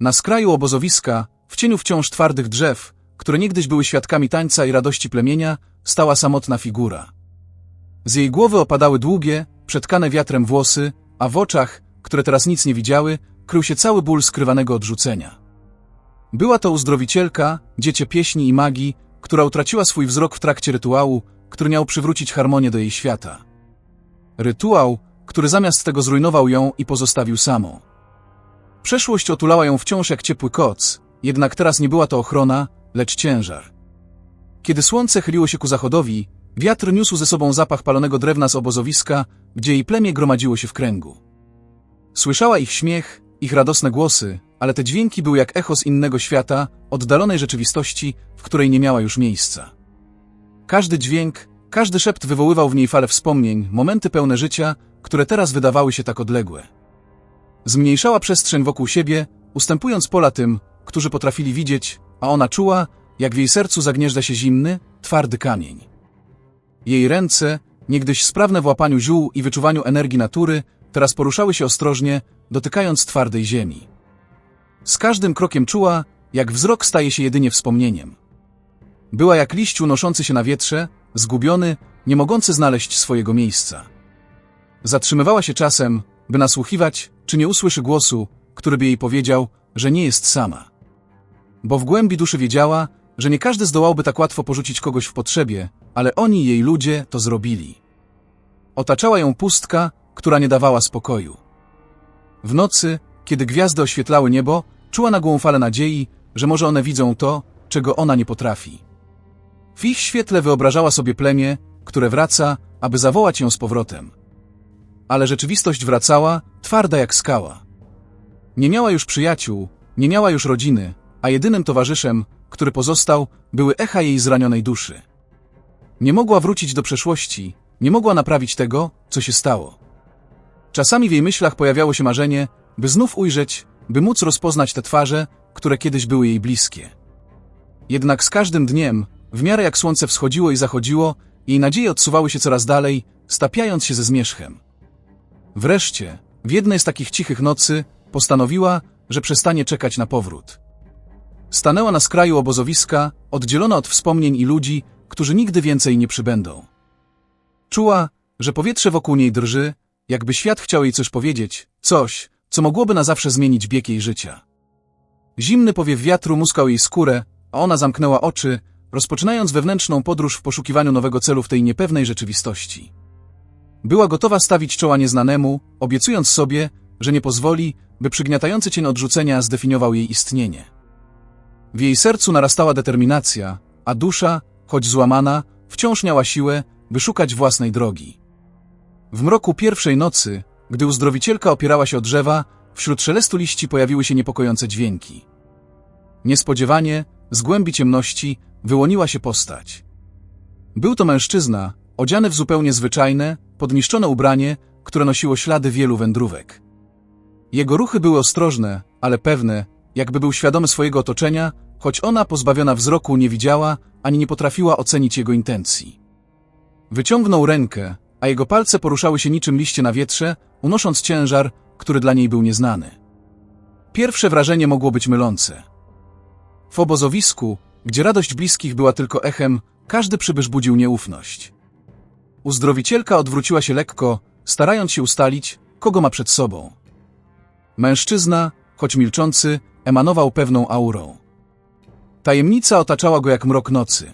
Na skraju obozowiska, w cieniu wciąż twardych drzew, które niegdyś były świadkami tańca i radości plemienia, stała samotna figura. Z jej głowy opadały długie, przetkane wiatrem włosy, a w oczach, które teraz nic nie widziały, krył się cały ból skrywanego odrzucenia. Była to uzdrowicielka, dziecię pieśni i magii, która utraciła swój wzrok w trakcie rytuału, który miał przywrócić harmonię do jej świata. Rytuał, który zamiast tego zrujnował ją i pozostawił samą. Przeszłość otulała ją wciąż jak ciepły koc, jednak teraz nie była to ochrona, lecz ciężar. Kiedy słońce chyliło się ku zachodowi, wiatr niósł ze sobą zapach palonego drewna z obozowiska, gdzie jej plemię gromadziło się w kręgu. Słyszała ich śmiech, ich radosne głosy, ale te dźwięki były jak echo z innego świata, oddalonej rzeczywistości, w której nie miała już miejsca. Każdy dźwięk, każdy szept wywoływał w niej fale wspomnień, momenty pełne życia, które teraz wydawały się tak odległe. Zmniejszała przestrzeń wokół siebie, ustępując pola tym, którzy potrafili widzieć, a ona czuła, jak w jej sercu zagnieżdża się zimny, twardy kamień. Jej ręce, niegdyś sprawne w łapaniu ziół i wyczuwaniu energii natury, teraz poruszały się ostrożnie, dotykając twardej ziemi. Z każdym krokiem czuła, jak wzrok staje się jedynie wspomnieniem. Była jak liść unoszący się na wietrze, zgubiony, nie mogący znaleźć swojego miejsca. Zatrzymywała się czasem, by nasłuchiwać, czy nie usłyszy głosu, który by jej powiedział, że nie jest sama. Bo w głębi duszy wiedziała, że nie każdy zdołałby tak łatwo porzucić kogoś w potrzebie, ale oni, jej ludzie, to zrobili. Otaczała ją pustka, która nie dawała spokoju. W nocy, kiedy gwiazdy oświetlały niebo, czuła nagłą falę nadziei, że może one widzą to, czego ona nie potrafi. W ich świetle wyobrażała sobie plemię, które wraca, aby zawołać ją z powrotem. Ale rzeczywistość wracała, twarda jak skała. Nie miała już przyjaciół, nie miała już rodziny, a jedynym towarzyszem, który pozostał, były echa jej zranionej duszy. Nie mogła wrócić do przeszłości, nie mogła naprawić tego, co się stało. Czasami w jej myślach pojawiało się marzenie, by znów ujrzeć, by móc rozpoznać te twarze, które kiedyś były jej bliskie. Jednak z każdym dniem, w miarę jak słońce wschodziło i zachodziło, jej nadzieje odsuwały się coraz dalej, stapiając się ze zmierzchem. Wreszcie, w jednej z takich cichych nocy, postanowiła, że przestanie czekać na powrót. Stanęła na skraju obozowiska, oddzielona od wspomnień i ludzi, którzy nigdy więcej nie przybędą. Czuła, że powietrze wokół niej drży, jakby świat chciał jej coś powiedzieć, coś, co mogłoby na zawsze zmienić bieg jej życia. Zimny powiew wiatru muskał jej skórę, a ona zamknęła oczy, rozpoczynając wewnętrzną podróż w poszukiwaniu nowego celu w tej niepewnej rzeczywistości. Była gotowa stawić czoła nieznanemu, obiecując sobie, że nie pozwoli, by przygniatający cień odrzucenia zdefiniował jej istnienie. W jej sercu narastała determinacja, a dusza, choć złamana, wciąż miała siłę, by szukać własnej drogi. W mroku pierwszej nocy, gdy uzdrowicielka opierała się o drzewa, wśród szelestu liści pojawiły się niepokojące dźwięki. Niespodziewanie, z głębi ciemności, wyłoniła się postać. Był to mężczyzna, odziany w zupełnie zwyczajne, podniszczone ubranie, które nosiło ślady wielu wędrówek. Jego ruchy były ostrożne, ale pewne, jakby był świadomy swojego otoczenia, choć ona, pozbawiona wzroku, nie widziała, ani nie potrafiła ocenić jego intencji. Wyciągnął rękę, a jego palce poruszały się niczym liście na wietrze, unosząc ciężar, który dla niej był nieznany. Pierwsze wrażenie mogło być mylące. W obozowisku, gdzie radość bliskich była tylko echem, każdy przybysz budził nieufność. Uzdrowicielka odwróciła się lekko, starając się ustalić, kogo ma przed sobą. Mężczyzna, choć milczący, emanował pewną aurą. Tajemnica otaczała go jak mrok nocy.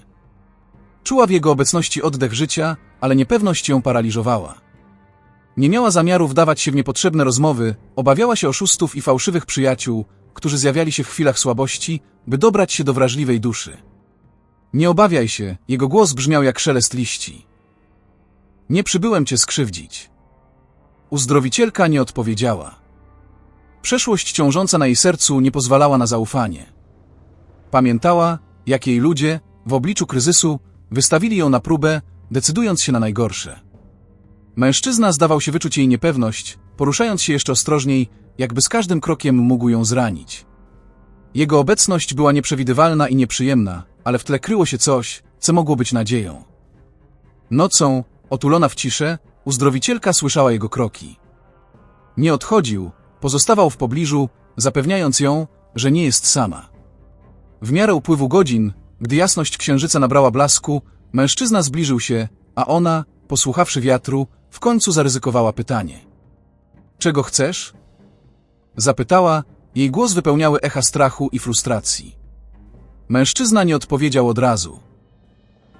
Czuła w jego obecności oddech życia, ale niepewność ją paraliżowała. Nie miała zamiaru wdawać się w niepotrzebne rozmowy, obawiała się oszustów i fałszywych przyjaciół, którzy zjawiali się w chwilach słabości, by dobrać się do wrażliwej duszy. Nie obawiaj się, jego głos brzmiał jak szelest liści. Nie przybyłem cię skrzywdzić. Uzdrowicielka nie odpowiedziała. Przeszłość ciążąca na jej sercu nie pozwalała na zaufanie. Pamiętała, jak jej ludzie, w obliczu kryzysu, wystawili ją na próbę, decydując się na najgorsze. Mężczyzna zdawał się wyczuć jej niepewność, poruszając się jeszcze ostrożniej, jakby z każdym krokiem mógł ją zranić. Jego obecność była nieprzewidywalna i nieprzyjemna, ale w tle kryło się coś, co mogło być nadzieją. Nocą, otulona w ciszę, uzdrowicielka słyszała jego kroki. Nie odchodził, pozostawał w pobliżu, zapewniając ją, że nie jest sama. W miarę upływu godzin, gdy jasność księżyca nabrała blasku, mężczyzna zbliżył się, a ona, posłuchawszy wiatru, w końcu zaryzykowała pytanie. Czego chcesz? Zapytała, jej głos wypełniały echa strachu i frustracji. Mężczyzna nie odpowiedział od razu.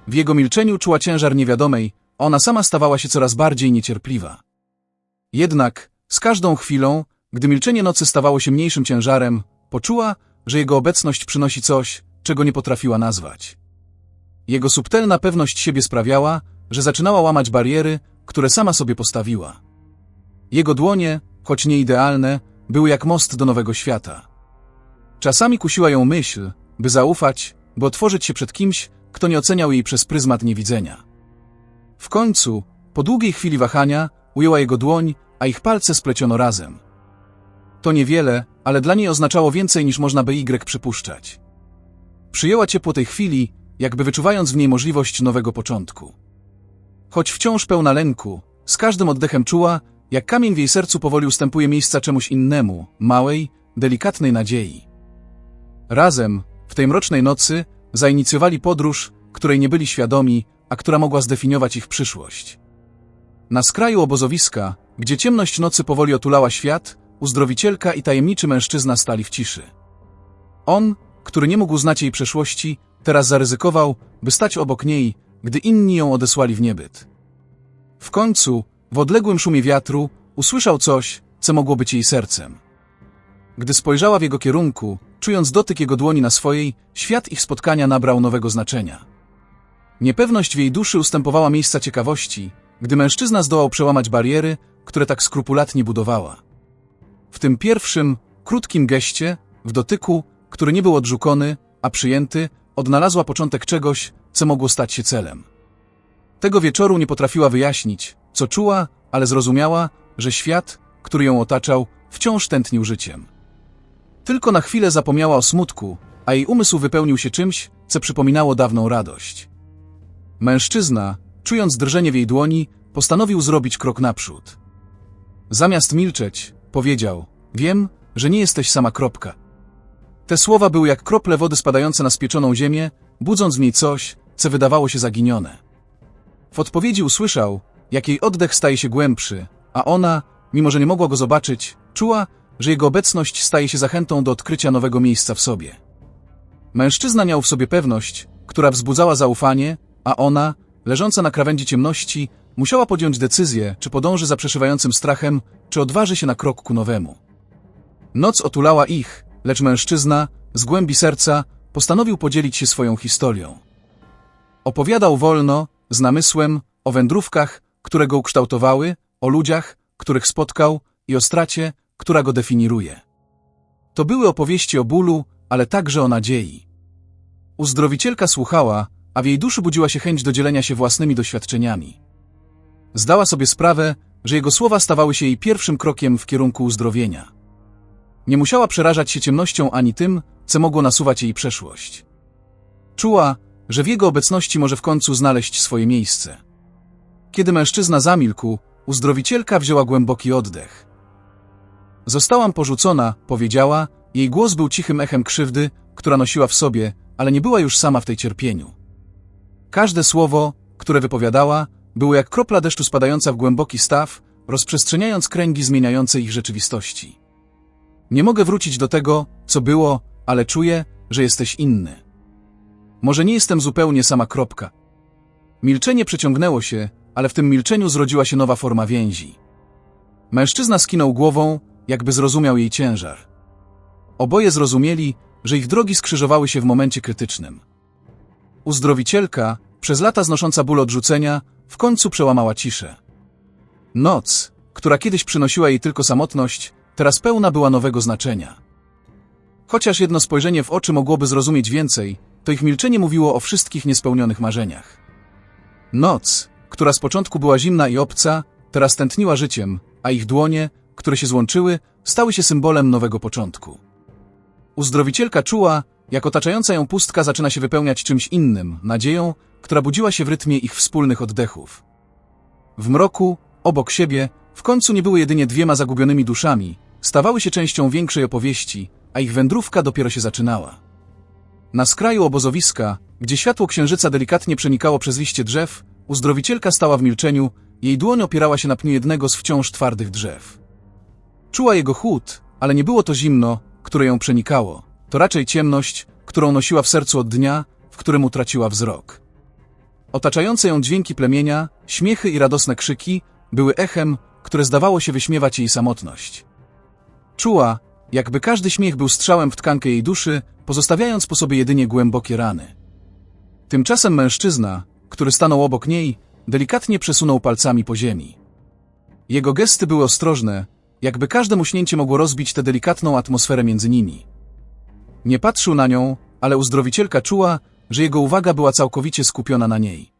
W jego milczeniu czuła ciężar niewiadomej, ona sama stawała się coraz bardziej niecierpliwa. Jednak, z każdą chwilą, gdy milczenie nocy stawało się mniejszym ciężarem, poczuła, że jego obecność przynosi coś, czego nie potrafiła nazwać. Jego subtelna pewność siebie sprawiała, że zaczynała łamać bariery, które sama sobie postawiła. Jego dłonie, choć nie idealne, były jak most do nowego świata. Czasami kusiła ją myśl, by zaufać, by otworzyć się przed kimś, kto nie oceniał jej przez pryzmat niewidzenia. W końcu, po długiej chwili wahania, ujęła jego dłoń, a ich palce spleciono razem. To niewiele, ale dla niej oznaczało więcej niż można by Y przypuszczać. Przyjęła ciepło tej chwili, jakby wyczuwając w niej możliwość nowego początku. Choć wciąż pełna lęku, z każdym oddechem czuła, jak kamień w jej sercu powoli ustępuje miejsca czemuś innemu, małej, delikatnej nadziei. Razem, w tej mrocznej nocy, zainicjowali podróż, której nie byli świadomi, a która mogła zdefiniować ich przyszłość. Na skraju obozowiska, gdzie ciemność nocy powoli otulała świat, uzdrowicielka i tajemniczy mężczyzna stali w ciszy. On, który nie mógł znać jej przeszłości, teraz zaryzykował, by stać obok niej, gdy inni ją odesłali w niebyt. W końcu, w odległym szumie wiatru, usłyszał coś, co mogło być jej sercem. Gdy spojrzała w jego kierunku, czując dotyk jego dłoni na swojej, świat ich spotkania nabrał nowego znaczenia. Niepewność w jej duszy ustępowała miejsca ciekawości, gdy mężczyzna zdołał przełamać bariery, które tak skrupulatnie budowała. W tym pierwszym, krótkim geście, w dotyku, który nie był odrzucony, a przyjęty, odnalazła początek czegoś, co mogło stać się celem. Tego wieczoru nie potrafiła wyjaśnić, co czuła, ale zrozumiała, że świat, który ją otaczał, wciąż tętnił życiem. Tylko na chwilę zapomniała o smutku, a jej umysł wypełnił się czymś, co przypominało dawną radość. Mężczyzna, czując drżenie w jej dłoni, postanowił zrobić krok naprzód. Zamiast milczeć, powiedział: Wiem, że nie jesteś sama kropka. Te słowa były jak krople wody spadające na spieczoną ziemię, budząc w niej coś, co wydawało się zaginione. W odpowiedzi usłyszał, jak jej oddech staje się głębszy, a ona, mimo że nie mogła go zobaczyć, czuła, że jego obecność staje się zachętą do odkrycia nowego miejsca w sobie. Mężczyzna miał w sobie pewność, która wzbudzała zaufanie, a ona, leżąca na krawędzi ciemności, musiała podjąć decyzję, czy podąży za przeszywającym strachem, czy odważy się na krok ku nowemu. Noc otulała ich, lecz mężczyzna, z głębi serca, postanowił podzielić się swoją historią. Opowiadał wolno, z namysłem, o wędrówkach, które go ukształtowały, o ludziach, których spotkał i o stracie, która go definiuje. To były opowieści o bólu, ale także o nadziei. Uzdrowicielka słuchała, a w jej duszy budziła się chęć do dzielenia się własnymi doświadczeniami. Zdała sobie sprawę, że jego słowa stawały się jej pierwszym krokiem w kierunku uzdrowienia. Nie musiała przerażać się ciemnością ani tym, co mogło nasuwać jej przeszłość. Czuła, że w jego obecności może w końcu znaleźć swoje miejsce. Kiedy mężczyzna zamilkł, uzdrowicielka wzięła głęboki oddech. Zostałam porzucona, powiedziała, jej głos był cichym echem krzywdy, która nosiła w sobie, ale nie była już sama w tej cierpieniu. Każde słowo, które wypowiadała, było jak kropla deszczu spadająca w głęboki staw, rozprzestrzeniając kręgi zmieniające ich rzeczywistości. Nie mogę wrócić do tego, co było, ale czuję, że jesteś inny. Może nie jestem zupełnie sama kropka. Milczenie przeciągnęło się, ale w tym milczeniu zrodziła się nowa forma więzi. Mężczyzna skinął głową, jakby zrozumiał jej ciężar. Oboje zrozumieli, że ich drogi skrzyżowały się w momencie krytycznym. Uzdrowicielka, przez lata znosząca ból odrzucenia, w końcu przełamała ciszę. Noc, która kiedyś przynosiła jej tylko samotność, teraz pełna była nowego znaczenia. Chociaż jedno spojrzenie w oczy mogłoby zrozumieć więcej, to ich milczenie mówiło o wszystkich niespełnionych marzeniach. Noc, która z początku była zimna i obca, teraz tętniła życiem, a ich dłonie, które się złączyły, stały się symbolem nowego początku. Uzdrowicielka czuła, jak otaczająca ją pustka zaczyna się wypełniać czymś innym, nadzieją, która budziła się w rytmie ich wspólnych oddechów. W mroku, obok siebie, w końcu nie były jedynie dwiema zagubionymi duszami, stawały się częścią większej opowieści, a ich wędrówka dopiero się zaczynała. Na skraju obozowiska, gdzie światło księżyca delikatnie przenikało przez liście drzew, uzdrowicielka stała w milczeniu, jej dłoń opierała się na pniu jednego z wciąż twardych drzew. Czuła jego chłód, ale nie było to zimno, które ją przenikało. To raczej ciemność, którą nosiła w sercu od dnia, w którym utraciła wzrok. Otaczające ją dźwięki plemienia, śmiechy i radosne krzyki były echem, które zdawało się wyśmiewać jej samotność. Czuła, jakby każdy śmiech był strzałem w tkankę jej duszy, pozostawiając po sobie jedynie głębokie rany. Tymczasem mężczyzna, który stanął obok niej, delikatnie przesunął palcami po ziemi. Jego gesty były ostrożne, jakby każde muśnięcie mogło rozbić tę delikatną atmosferę między nimi. Nie patrzył na nią, ale uzdrowicielka czuła, że jego uwaga była całkowicie skupiona na niej.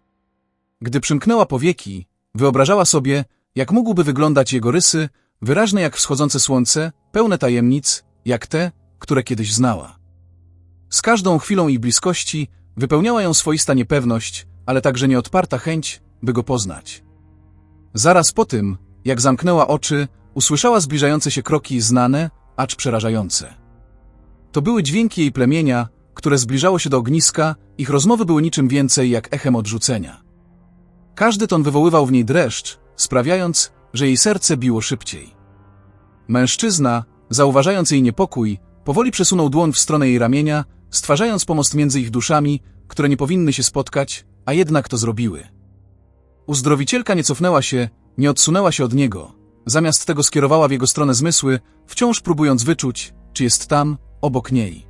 Gdy przymknęła powieki, wyobrażała sobie, jak mógłby wyglądać jego rysy, wyraźne jak wschodzące słońce, pełne tajemnic, jak te, które kiedyś znała. Z każdą chwilą ich bliskości wypełniała ją swoista niepewność, ale także nieodparta chęć, by go poznać. Zaraz po tym, jak zamknęła oczy, usłyszała zbliżające się kroki znane, acz przerażające. To były dźwięki jej plemienia, które zbliżało się do ogniska, ich rozmowy były niczym więcej jak echem odrzucenia. Każdy ton wywoływał w niej dreszcz, sprawiając, że jej serce biło szybciej. Mężczyzna, zauważając jej niepokój, powoli przesunął dłoń w stronę jej ramienia, stwarzając pomost między ich duszami, które nie powinny się spotkać, a jednak to zrobiły. Uzdrowicielka nie cofnęła się, nie odsunęła się od niego. Zamiast tego skierowała w jego stronę zmysły, wciąż próbując wyczuć, czy jest tam, obok niej.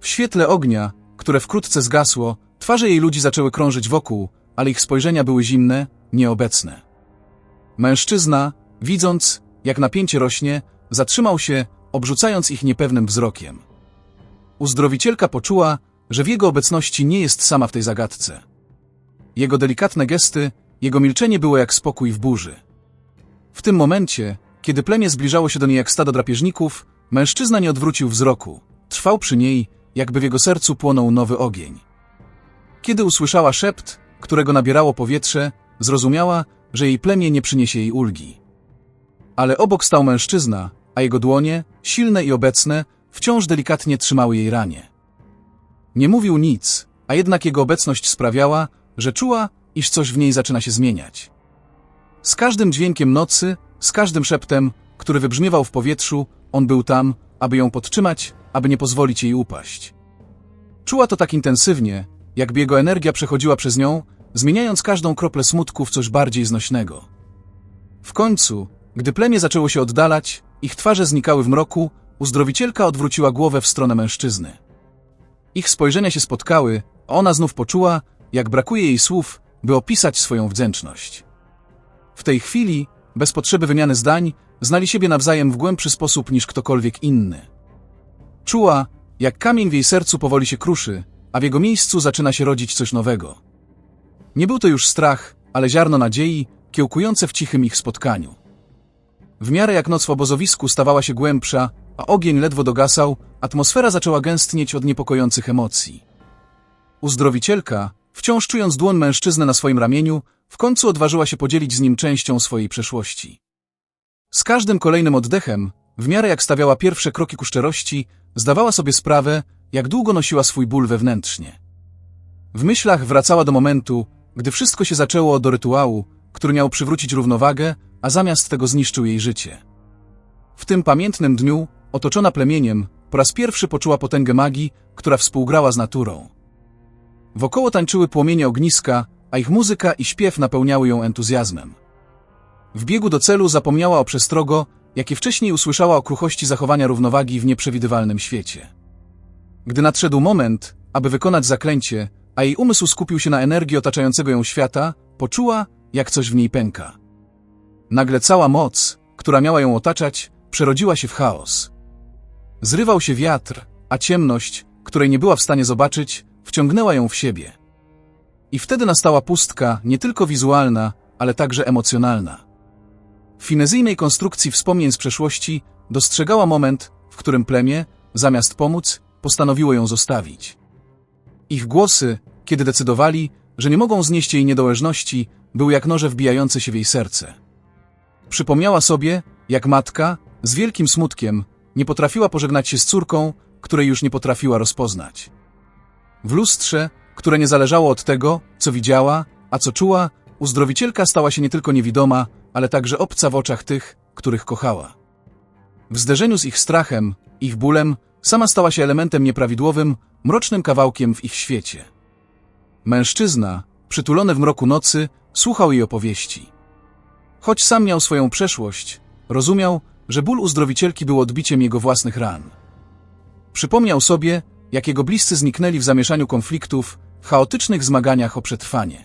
W świetle ognia, które wkrótce zgasło, twarze jej ludzi zaczęły krążyć wokół, ale ich spojrzenia były zimne, nieobecne. Mężczyzna, widząc, jak napięcie rośnie, zatrzymał się, obrzucając ich niepewnym wzrokiem. Uzdrowicielka poczuła, że w jego obecności nie jest sama w tej zagadce. Jego delikatne gesty, jego milczenie było jak spokój w burzy. W tym momencie, kiedy plemię zbliżało się do niej jak stado drapieżników, mężczyzna nie odwrócił wzroku. Trwał przy niej, jakby w jego sercu płonął nowy ogień. Kiedy usłyszała szept, którego nabierało powietrze, zrozumiała, że jej plemię nie przyniesie jej ulgi. Ale obok stał mężczyzna, a jego dłonie, silne i obecne, wciąż delikatnie trzymały jej ranie. Nie mówił nic, a jednak jego obecność sprawiała, że czuła, iż coś w niej zaczyna się zmieniać. Z każdym dźwiękiem nocy, z każdym szeptem, który wybrzmiewał w powietrzu, on był tam, aby ją podtrzymać, aby nie pozwolić jej upaść. Czuła to tak intensywnie, jakby jego energia przechodziła przez nią, zmieniając każdą kroplę smutku w coś bardziej znośnego. W końcu, gdy plemię zaczęło się oddalać, ich twarze znikały w mroku, uzdrowicielka odwróciła głowę w stronę mężczyzny. Ich spojrzenia się spotkały, a ona znów poczuła, jak brakuje jej słów, by opisać swoją wdzięczność. W tej chwili, bez potrzeby wymiany zdań, znali siebie nawzajem w głębszy sposób niż ktokolwiek inny. Czuła, jak kamień w jej sercu powoli się kruszy, a w jego miejscu zaczyna się rodzić coś nowego. Nie był to już strach, ale ziarno nadziei, kiełkujące w cichym ich spotkaniu. W miarę jak noc w obozowisku stawała się głębsza, a ogień ledwo dogasał, atmosfera zaczęła gęstnieć od niepokojących emocji. Uzdrowicielka, wciąż czując dłoń mężczyznę na swoim ramieniu, w końcu odważyła się podzielić z nim częścią swojej przeszłości. Z każdym kolejnym oddechem, w miarę jak stawiała pierwsze kroki ku szczerości, zdawała sobie sprawę, jak długo nosiła swój ból wewnętrznie. W myślach wracała do momentu, gdy wszystko się zaczęło do rytuału, który miał przywrócić równowagę, a zamiast tego zniszczył jej życie. W tym pamiętnym dniu, otoczona plemieniem, po raz pierwszy poczuła potęgę magii, która współgrała z naturą. Wokoło tańczyły płomienie ogniska, a ich muzyka i śpiew napełniały ją entuzjazmem. W biegu do celu zapomniała o przestrogo, jakie wcześniej usłyszała o kruchości zachowania równowagi w nieprzewidywalnym świecie. Gdy nadszedł moment, aby wykonać zaklęcie, a jej umysł skupił się na energii otaczającego ją świata, poczuła, jak coś w niej pęka. Nagle cała moc, która miała ją otaczać, przerodziła się w chaos. Zrywał się wiatr, a ciemność, której nie była w stanie zobaczyć, wciągnęła ją w siebie. I wtedy nastała pustka, nie tylko wizualna, ale także emocjonalna. W finezyjnej konstrukcji wspomnień z przeszłości dostrzegała moment, w którym plemię, zamiast pomóc, postanowiło ją zostawić. Ich głosy, kiedy decydowali, że nie mogą znieść jej niedołężności, były jak noże wbijające się w jej serce. Przypomniała sobie, jak matka, z wielkim smutkiem, nie potrafiła pożegnać się z córką, której już nie potrafiła rozpoznać. W lustrze, które nie zależało od tego, co widziała, a co czuła, uzdrowicielka stała się nie tylko niewidoma, ale także obca w oczach tych, których kochała. W zderzeniu z ich strachem, ich bólem, sama stała się elementem nieprawidłowym, mrocznym kawałkiem w ich świecie. Mężczyzna, przytulony w mroku nocy, słuchał jej opowieści. Choć sam miał swoją przeszłość, rozumiał, że ból uzdrowicielki był odbiciem jego własnych ran. Przypomniał sobie, jak jego bliscy zniknęli w zamieszaniu konfliktów, chaotycznych zmaganiach o przetrwanie.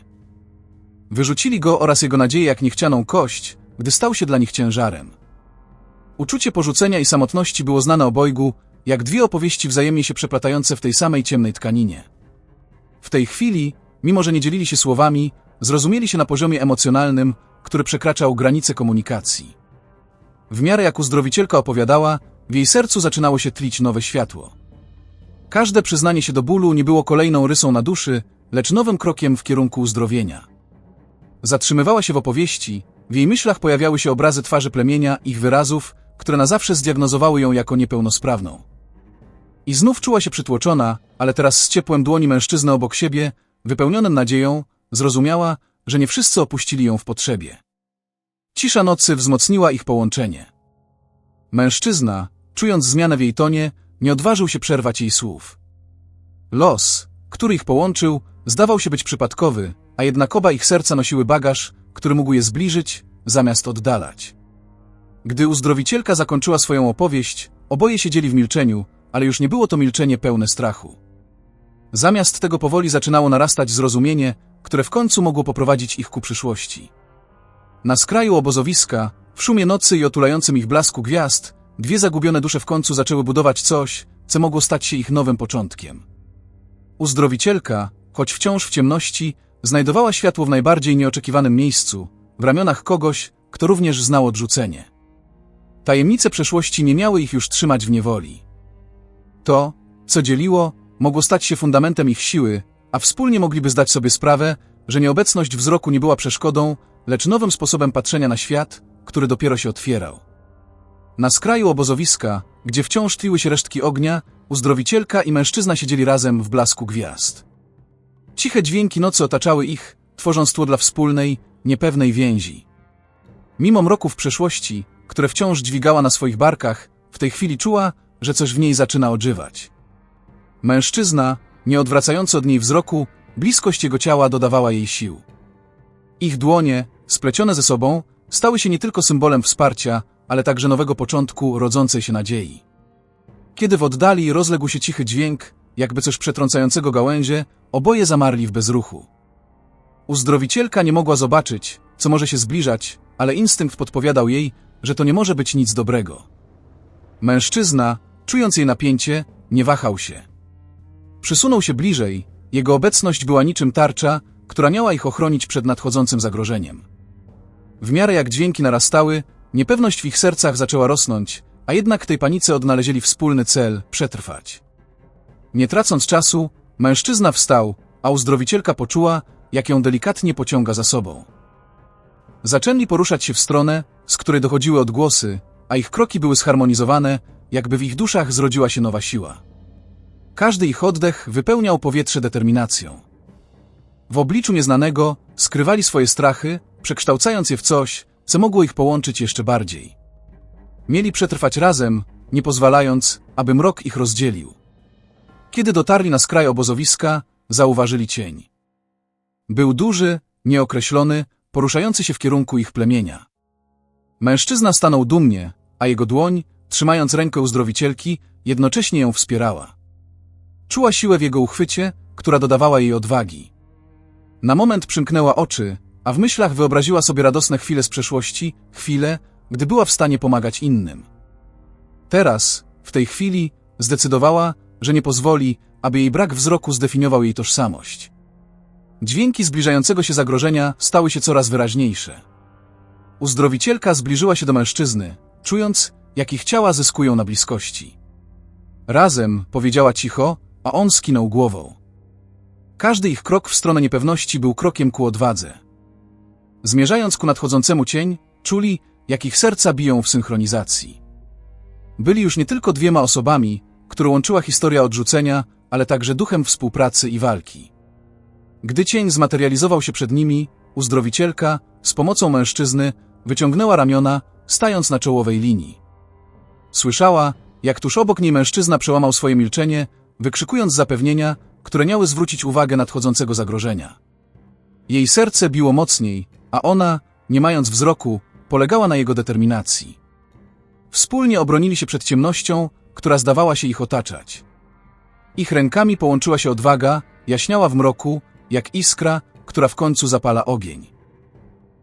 Wyrzucili go oraz jego nadzieję jak niechcianą kość, gdy stał się dla nich ciężarem. Uczucie porzucenia i samotności było znane obojgu, jak dwie opowieści wzajemnie się przeplatające w tej samej ciemnej tkaninie. W tej chwili, mimo że nie dzielili się słowami, zrozumieli się na poziomie emocjonalnym, który przekraczał granice komunikacji. W miarę jak uzdrowicielka opowiadała, w jej sercu zaczynało się tlić nowe światło. Każde przyznanie się do bólu nie było kolejną rysą na duszy, lecz nowym krokiem w kierunku uzdrowienia. Zatrzymywała się w opowieści, w jej myślach pojawiały się obrazy twarzy plemienia, ich wyrazów, które na zawsze zdiagnozowały ją jako niepełnosprawną. I znów czuła się przytłoczona, ale teraz z ciepłem dłoni mężczyzny obok siebie, wypełnionym nadzieją, zrozumiała, że nie wszyscy opuścili ją w potrzebie. Cisza nocy wzmocniła ich połączenie. Mężczyzna, czując zmianę w jej tonie, nie odważył się przerwać jej słów. Los, który ich połączył, zdawał się być przypadkowy, a jednak oba ich serca nosiły bagaż, który mógł je zbliżyć, zamiast oddalać. Gdy uzdrowicielka zakończyła swoją opowieść, oboje siedzieli w milczeniu, ale już nie było to milczenie pełne strachu. Zamiast tego powoli zaczynało narastać zrozumienie, które w końcu mogło poprowadzić ich ku przyszłości. Na skraju obozowiska, w szumie nocy i otulającym ich blasku gwiazd, dwie zagubione dusze w końcu zaczęły budować coś, co mogło stać się ich nowym początkiem. Uzdrowicielka, choć wciąż w ciemności, znajdowała światło w najbardziej nieoczekiwanym miejscu, w ramionach kogoś, kto również znał odrzucenie. Tajemnice przeszłości nie miały ich już trzymać w niewoli. To, co dzieliło, mogło stać się fundamentem ich siły, a wspólnie mogliby zdać sobie sprawę, że nieobecność wzroku nie była przeszkodą, lecz nowym sposobem patrzenia na świat, który dopiero się otwierał. Na skraju obozowiska, gdzie wciąż tliły się resztki ognia, uzdrowicielka i mężczyzna siedzieli razem w blasku gwiazd. Ciche dźwięki nocy otaczały ich, tworząc tło dla wspólnej, niepewnej więzi. Mimo mroków przeszłości, które wciąż dźwigała na swoich barkach, w tej chwili czuła, że coś w niej zaczyna odżywać. Mężczyzna, nie odwracający od niej wzroku, bliskość jego ciała dodawała jej sił. Ich dłonie, splecione ze sobą, stały się nie tylko symbolem wsparcia, ale także nowego początku rodzącej się nadziei. Kiedy w oddali rozległ się cichy dźwięk, jakby coś przetrącającego gałęzie, oboje zamarli w bezruchu. Uzdrowicielka nie mogła zobaczyć, co może się zbliżać, ale instynkt podpowiadał jej, że to nie może być nic dobrego. Mężczyzna, czując jej napięcie, nie wahał się. Przysunął się bliżej, jego obecność była niczym tarcza, która miała ich ochronić przed nadchodzącym zagrożeniem. W miarę jak dźwięki narastały, niepewność w ich sercach zaczęła rosnąć, a jednak tej panice odnaleźli wspólny cel – przetrwać. Nie tracąc czasu, mężczyzna wstał, a uzdrowicielka poczuła, jak ją delikatnie pociąga za sobą. Zaczęli poruszać się w stronę, z której dochodziły odgłosy, a ich kroki były zharmonizowane, jakby w ich duszach zrodziła się nowa siła. Każdy ich oddech wypełniał powietrze determinacją. W obliczu nieznanego skrywali swoje strachy, przekształcając je w coś, co mogło ich połączyć jeszcze bardziej. Mieli przetrwać razem, nie pozwalając, aby mrok ich rozdzielił. Kiedy dotarli na skraj obozowiska, zauważyli cień. Był duży, nieokreślony, poruszający się w kierunku ich plemienia. Mężczyzna stanął dumnie, a jego dłoń, trzymając rękę uzdrowicielki, jednocześnie ją wspierała. Czuła siłę w jego uchwycie, która dodawała jej odwagi. Na moment przymknęła oczy, a w myślach wyobraziła sobie radosne chwile z przeszłości, chwile, gdy była w stanie pomagać innym. Teraz, w tej chwili, zdecydowała, że nie pozwoli, aby jej brak wzroku zdefiniował jej tożsamość. Dźwięki zbliżającego się zagrożenia stały się coraz wyraźniejsze. Uzdrowicielka zbliżyła się do mężczyzny, czując, jak ich ciała zyskują na bliskości. Razem, powiedziała cicho, a on skinął głową. Każdy ich krok w stronę niepewności był krokiem ku odwadze. Zmierzając ku nadchodzącemu cień, czuli, jak ich serca biją w synchronizacji. byli już nie tylko dwiema osobami, które łączyła historia odrzucenia, ale także duchem współpracy i walki. Gdy cień zmaterializował się przed nimi, uzdrowicielka, z pomocą mężczyzny, wyciągnęła ramiona, stając na czołowej linii. Słyszała, jak tuż obok niej mężczyzna przełamał swoje milczenie, wykrzykując zapewnienia, które miały zwrócić uwagę nadchodzącego zagrożenia. Jej serce biło mocniej, a ona, nie mając wzroku, polegała na jego determinacji. Wspólnie obronili się przed ciemnością, która zdawała się ich otaczać. Ich rękami połączyła się odwaga, jaśniała w mroku, jak iskra, która w końcu zapala ogień.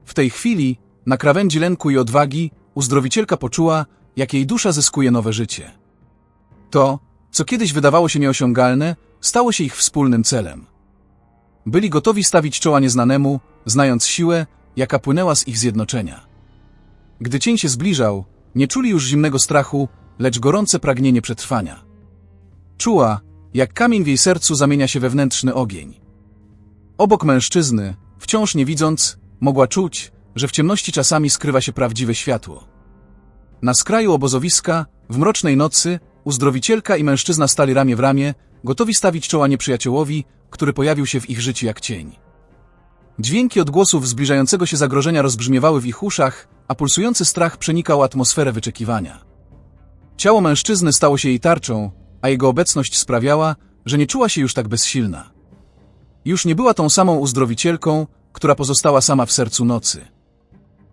W tej chwili, na krawędzi lęku i odwagi, uzdrowicielka poczuła, jak jej dusza zyskuje nowe życie. To, co kiedyś wydawało się nieosiągalne, stało się ich wspólnym celem. Byli gotowi stawić czoła nieznanemu, znając siłę, jaka płynęła z ich zjednoczenia. Gdy cień się zbliżał, nie czuli już zimnego strachu, lecz gorące pragnienie przetrwania. Czuła, jak kamień w jej sercu zamienia się wewnętrzny ogień. Obok mężczyzny, wciąż nie widząc, mogła czuć, że w ciemności czasami skrywa się prawdziwe światło. Na skraju obozowiska, w mrocznej nocy, uzdrowicielka i mężczyzna stali ramię w ramię, gotowi stawić czoła nieprzyjaciołowi, który pojawił się w ich życiu jak cień. Dźwięki odgłosów zbliżającego się zagrożenia rozbrzmiewały w ich uszach, a pulsujący strach przenikał atmosferę wyczekiwania. Ciało mężczyzny stało się jej tarczą, a jego obecność sprawiała, że nie czuła się już tak bezsilna. Już nie była tą samą uzdrowicielką, która pozostała sama w sercu nocy.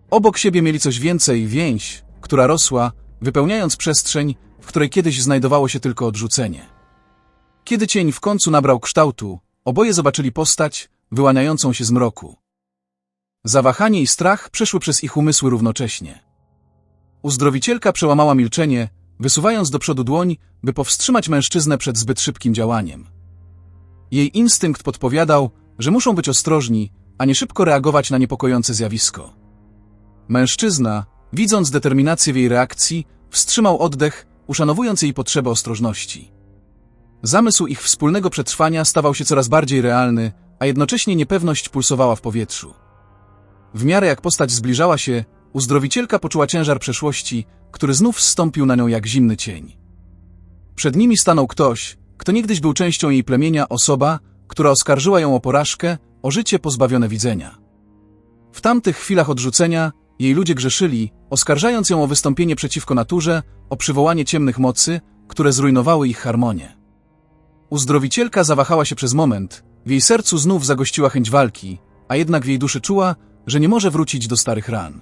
Obok siebie mieli coś więcej, więź, która rosła, wypełniając przestrzeń, w której kiedyś znajdowało się tylko odrzucenie. Kiedy cień w końcu nabrał kształtu, oboje zobaczyli postać, wyłaniającą się z mroku. Zawahanie i strach przeszły przez ich umysły równocześnie. Uzdrowicielka przełamała milczenie, wysuwając do przodu dłoń, by powstrzymać mężczyznę przed zbyt szybkim działaniem. Jej instynkt podpowiadał, że muszą być ostrożni, a nie szybko reagować na niepokojące zjawisko. Mężczyzna, widząc determinację w jej reakcji, wstrzymał oddech, uszanowując jej potrzebę ostrożności. Zamysł ich wspólnego przetrwania stawał się coraz bardziej realny, a jednocześnie niepewność pulsowała w powietrzu. W miarę jak postać zbliżała się, uzdrowicielka poczuła ciężar przeszłości, który znów zstąpił na nią jak zimny cień. Przed nimi stanął ktoś, kto niegdyś był częścią jej plemienia, osoba, która oskarżyła ją o porażkę, o życie pozbawione widzenia. W tamtych chwilach odrzucenia jej ludzie grzeszyli, oskarżając ją o wystąpienie przeciwko naturze, o przywołanie ciemnych mocy, które zrujnowały ich harmonię. Uzdrowicielka zawahała się przez moment, w jej sercu znów zagościła chęć walki, a jednak w jej duszy czuła, że nie może wrócić do starych ran.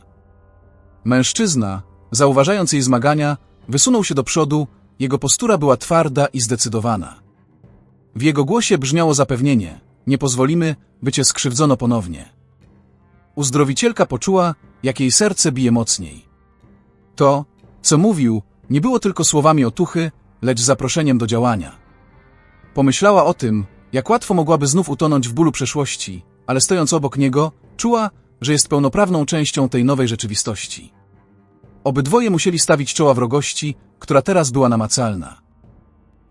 Mężczyzna, zauważając jej zmagania, wysunął się do przodu, jego postura była twarda i zdecydowana. W jego głosie brzmiało zapewnienie, nie pozwolimy, by cię skrzywdzono ponownie. Uzdrowicielka poczuła, jak jej serce bije mocniej. To, co mówił, nie było tylko słowami otuchy, lecz zaproszeniem do działania. Pomyślała o tym, jak łatwo mogłaby znów utonąć w bólu przeszłości, ale stojąc obok niego, czuła, że jest pełnoprawną częścią tej nowej rzeczywistości. Obydwoje musieli stawić czoła wrogości, która teraz była namacalna.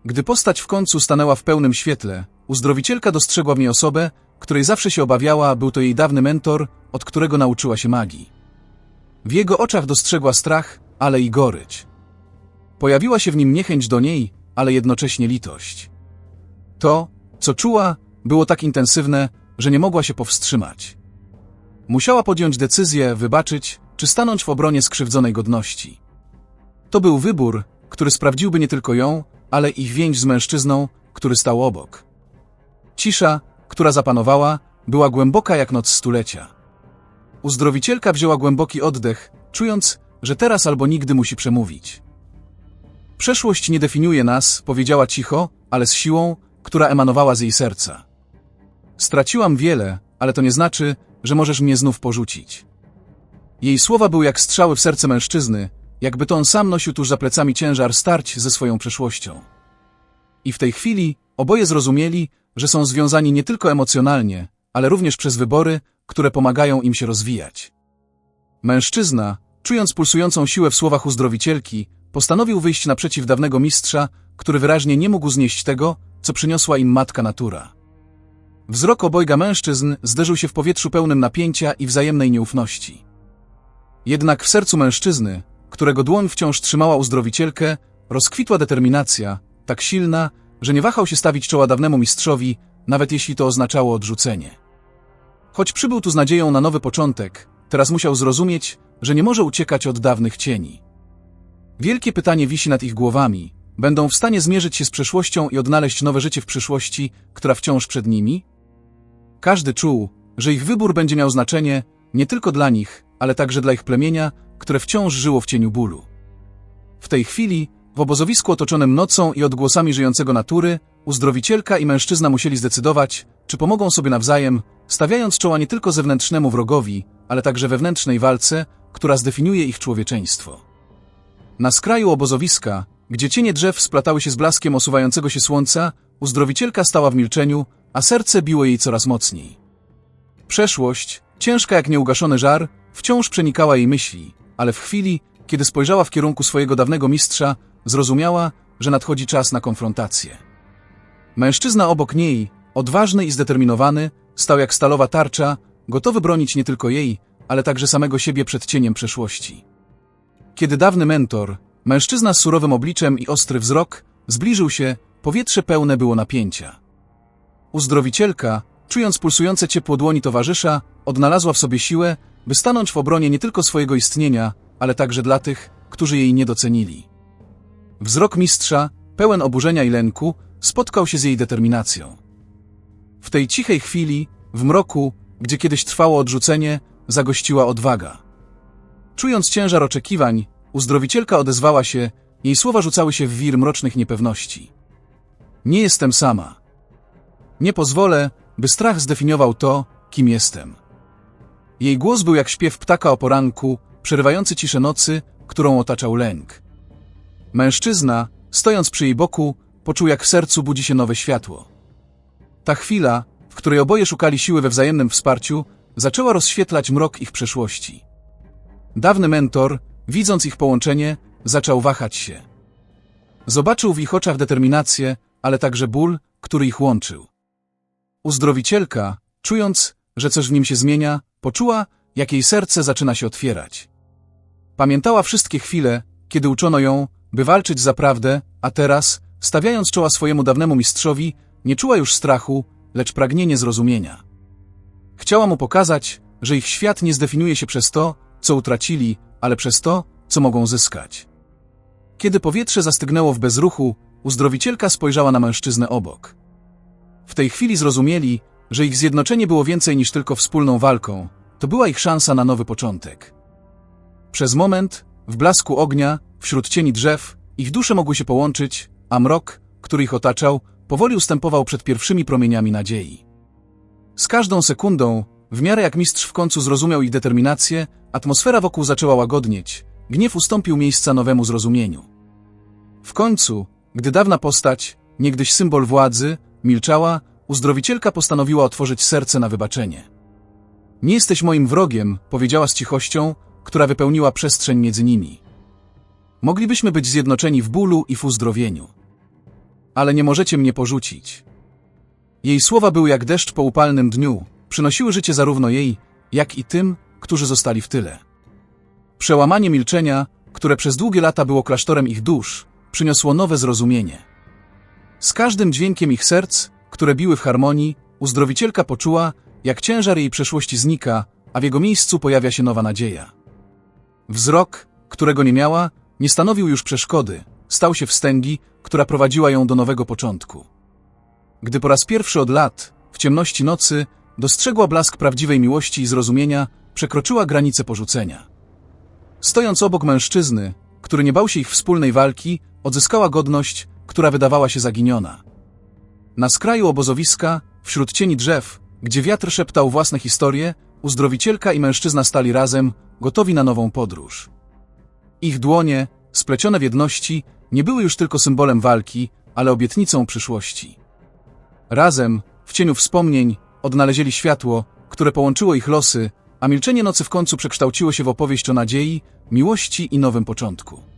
Gdy postać w końcu stanęła w pełnym świetle, uzdrowicielka dostrzegła w niej osobę, której zawsze się obawiała, był to jej dawny mentor, od którego nauczyła się magii. W jego oczach dostrzegła strach, ale i gorycz. Pojawiła się w nim niechęć do niej, ale jednocześnie litość. To, co czuła, było tak intensywne, że nie mogła się powstrzymać. Musiała podjąć decyzję, wybaczyć, czy stanąć w obronie skrzywdzonej godności. To był wybór, który sprawdziłby nie tylko ją, ale i więź z mężczyzną, który stał obok. Cisza, która zapanowała, była głęboka jak noc stulecia. Uzdrowicielka wzięła głęboki oddech, czując, że teraz albo nigdy musi przemówić. Przeszłość nie definiuje nas, powiedziała cicho, ale z siłą, która emanowała z jej serca. Straciłam wiele, ale to nie znaczy, że możesz mnie znów porzucić. Jej słowa były jak strzały w serce mężczyzny, jakby to on sam nosił tuż za plecami ciężar starć ze swoją przeszłością. I w tej chwili oboje zrozumieli, że są związani nie tylko emocjonalnie, ale również przez wybory, które pomagają im się rozwijać. Mężczyzna, czując pulsującą siłę w słowach uzdrowicielki, postanowił wyjść naprzeciw dawnego mistrza, który wyraźnie nie mógł znieść tego, co przyniosła im matka natura. Wzrok obojga mężczyzn zderzył się w powietrzu pełnym napięcia i wzajemnej nieufności. Jednak w sercu mężczyzny, którego dłoń wciąż trzymała uzdrowicielkę, rozkwitła determinacja, tak silna, że nie wahał się stawić czoła dawnemu mistrzowi, nawet jeśli to oznaczało odrzucenie. Choć przybył tu z nadzieją na nowy początek, teraz musiał zrozumieć, że nie może uciekać od dawnych cieni. Wielkie pytanie wisi nad ich głowami. Będą w stanie zmierzyć się z przeszłością i odnaleźć nowe życie w przyszłości, która wciąż przed nimi? Każdy czuł, że ich wybór będzie miał znaczenie nie tylko dla nich, ale także dla ich plemienia, które wciąż żyło w cieniu bólu. W tej chwili, w obozowisku otoczonym nocą i odgłosami żyjącego natury, uzdrowicielka i mężczyzna musieli zdecydować, czy pomogą sobie nawzajem, stawiając czoła nie tylko zewnętrznemu wrogowi, ale także wewnętrznej walce, która zdefiniuje ich człowieczeństwo. Na skraju obozowiska, gdzie cienie drzew splatały się z blaskiem osuwającego się słońca, uzdrowicielka stała w milczeniu, a serce biło jej coraz mocniej. Przeszłość, ciężka jak nieugaszony żar, wciąż przenikała jej myśli, ale w chwili, kiedy spojrzała w kierunku swojego dawnego mistrza, zrozumiała, że nadchodzi czas na konfrontację. Mężczyzna obok niej, odważny i zdeterminowany, stał jak stalowa tarcza, gotowy bronić nie tylko jej, ale także samego siebie przed cieniem przeszłości. Kiedy dawny mentor, mężczyzna z surowym obliczem i ostry wzrok, zbliżył się, powietrze pełne było napięcia. Uzdrowicielka, czując pulsujące ciepło dłoni towarzysza, odnalazła w sobie siłę, by stanąć w obronie nie tylko swojego istnienia, ale także dla tych, którzy jej nie docenili. Wzrok mistrza, pełen oburzenia i lęku, spotkał się z jej determinacją. W tej cichej chwili, w mroku, gdzie kiedyś trwało odrzucenie, zagościła odwaga. Czując ciężar oczekiwań, uzdrowicielka odezwała się, jej słowa rzucały się w wir mrocznych niepewności. Nie jestem sama. Nie pozwolę, by strach zdefiniował to, kim jestem. Jej głos był jak śpiew ptaka o poranku, przerywający ciszę nocy, którą otaczał lęk. Mężczyzna, stojąc przy jej boku, poczuł jak w sercu budzi się nowe światło. Ta chwila, w której oboje szukali siły we wzajemnym wsparciu, zaczęła rozświetlać mrok ich przeszłości. Dawny mentor, widząc ich połączenie, zaczął wahać się. Zobaczył w ich oczach determinację, ale także ból, który ich łączył. Uzdrowicielka, czując, że coś w nim się zmienia, poczuła, jak jej serce zaczyna się otwierać. Pamiętała wszystkie chwile, kiedy uczono ją, by walczyć za prawdę, a teraz, stawiając czoła swojemu dawnemu mistrzowi, nie czuła już strachu, lecz pragnienie zrozumienia. Chciała mu pokazać, że ich świat nie zdefiniuje się przez to, co utracili, ale przez to, co mogą zyskać. Kiedy powietrze zastygnęło w bezruchu, uzdrowicielka spojrzała na mężczyznę obok. W tej chwili zrozumieli, że ich zjednoczenie było więcej niż tylko wspólną walką, to była ich szansa na nowy początek. Przez moment, w blasku ognia, wśród cieni drzew, ich dusze mogły się połączyć, a mrok, który ich otaczał, powoli ustępował przed pierwszymi promieniami nadziei. Z każdą sekundą, w miarę jak mistrz w końcu zrozumiał ich determinację, atmosfera wokół zaczęła łagodnieć, gniew ustąpił miejsca nowemu zrozumieniu. W końcu, gdy dawna postać, niegdyś symbol władzy, milczała, uzdrowicielka postanowiła otworzyć serce na wybaczenie. Nie jesteś moim wrogiem, powiedziała z cichością, która wypełniła przestrzeń między nimi. Moglibyśmy być zjednoczeni w bólu i w uzdrowieniu. Ale nie możecie mnie porzucić. Jej słowa były jak deszcz po upalnym dniu, przynosiły życie zarówno jej, jak i tym, którzy zostali w tyle. Przełamanie milczenia, które przez długie lata było klasztorem ich dusz, przyniosło nowe zrozumienie. Z każdym dźwiękiem ich serc, które biły w harmonii, uzdrowicielka poczuła, jak ciężar jej przeszłości znika, a w jego miejscu pojawia się nowa nadzieja. Wzrok, którego nie miała, nie stanowił już przeszkody, stał się wstęgi, która prowadziła ją do nowego początku. Gdy po raz pierwszy od lat, w ciemności nocy, dostrzegła blask prawdziwej miłości i zrozumienia, przekroczyła granicę porzucenia. Stojąc obok mężczyzny, który nie bał się ich wspólnej walki, odzyskała godność, która wydawała się zaginiona. Na skraju obozowiska, wśród cieni drzew, gdzie wiatr szeptał własne historie, uzdrowicielka i mężczyzna stali razem, gotowi na nową podróż. Ich dłonie, splecione w jedności, nie były już tylko symbolem walki, ale obietnicą przyszłości. Razem, w cieniu wspomnień, odnaleźli światło, które połączyło ich losy, a milczenie nocy w końcu przekształciło się w opowieść o nadziei, miłości i nowym początku.